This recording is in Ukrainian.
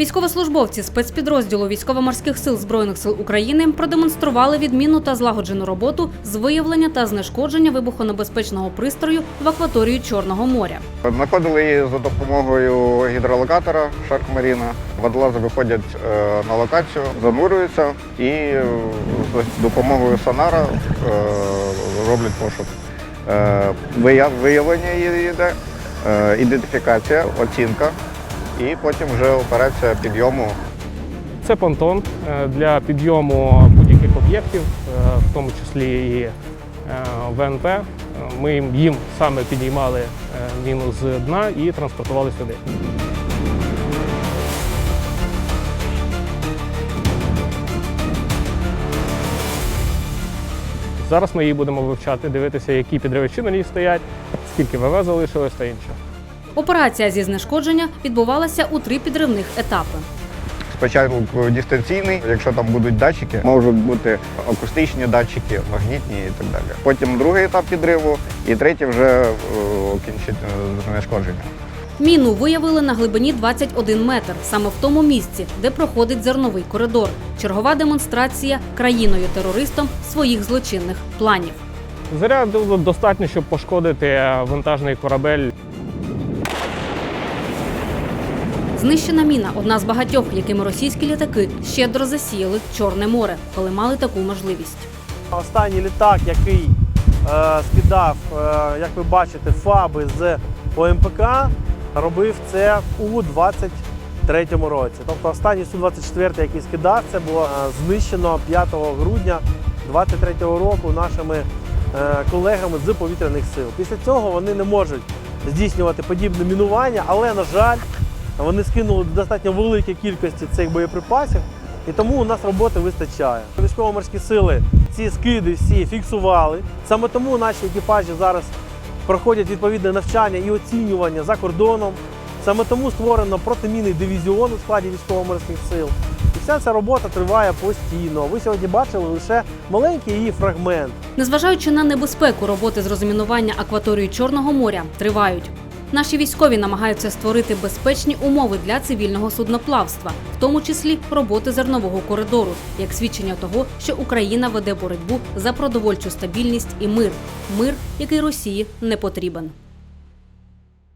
Військовослужбовці спецпідрозділу військово-морських сил збройних сил України продемонстрували відмінну та злагоджену роботу з виявлення та знешкодження вибухонебезпечного пристрою в акваторії Чорного моря. Знаходили її за допомогою гідролокатора Marine. Водолази виходять е, на локацію, занурюються і е, з допомогою сонара е, роблять пошук. Виявлення її йде, ідентифікація, оцінка і потім вже операція підйому Це понтон е, для підйому будь-яких об'єктів, е, в тому числі і е, ВНП. Ми їм- саме підіймали е, міну з дна і транспортували сюди. Зараз ми її будемо вивчати, дивитися, які підривачі на ній стоять, скільки ВВ залишилось та інше. Операція зі знешкодження відбувалася у три підривних етапи. Спочатку дистанційний, якщо там будуть датчики, можуть бути акустичні датчики, магнітні і так далі. Потім другий етап підриву і третій вже е, кінчить е, знешкодження. Міну виявили на глибині 21 метр, саме в тому місці, де проходить зерновий коридор. Чергова демонстрація країною-терористом своїх злочинних планів. Заряду достатньо, щоб пошкодити е, вантажний корабель Знищена міна одна з багатьох, якими російські літаки щедро засіяли Чорне море, коли мали таку можливість. Останній літак, який е, скидав, е, як ви бачите, фаби з ОМПК, робив це у 23-му році. Тобто останній Су-24, який скидав, це було е, знищено 5 грудня 23-го року нашими е, колегами з повітряних сил. Після цього вони не можуть здійснювати подібне мінування, але, на жаль, вони скинули достатньо великі кількості цих боєприпасів, і тому у нас роботи вистачає. Військово-морські сили ці скиди всі фіксували. Саме тому наші екіпажі зараз проходять відповідне навчання і оцінювання за кордоном. Саме тому створено протимінний дивізіон у складі військово-морських сил. І вся ця робота триває постійно. Ви сьогодні бачили лише маленький її фрагмент. Незважаючи на небезпеку, роботи з розмінування акваторії Чорного моря тривають. Наші військові намагаються створити безпечні умови для цивільного судноплавства, в тому числі роботи зернового коридору, як свідчення того, що Україна веде боротьбу за продовольчу стабільність і мир, мир, який Росії не потрібен.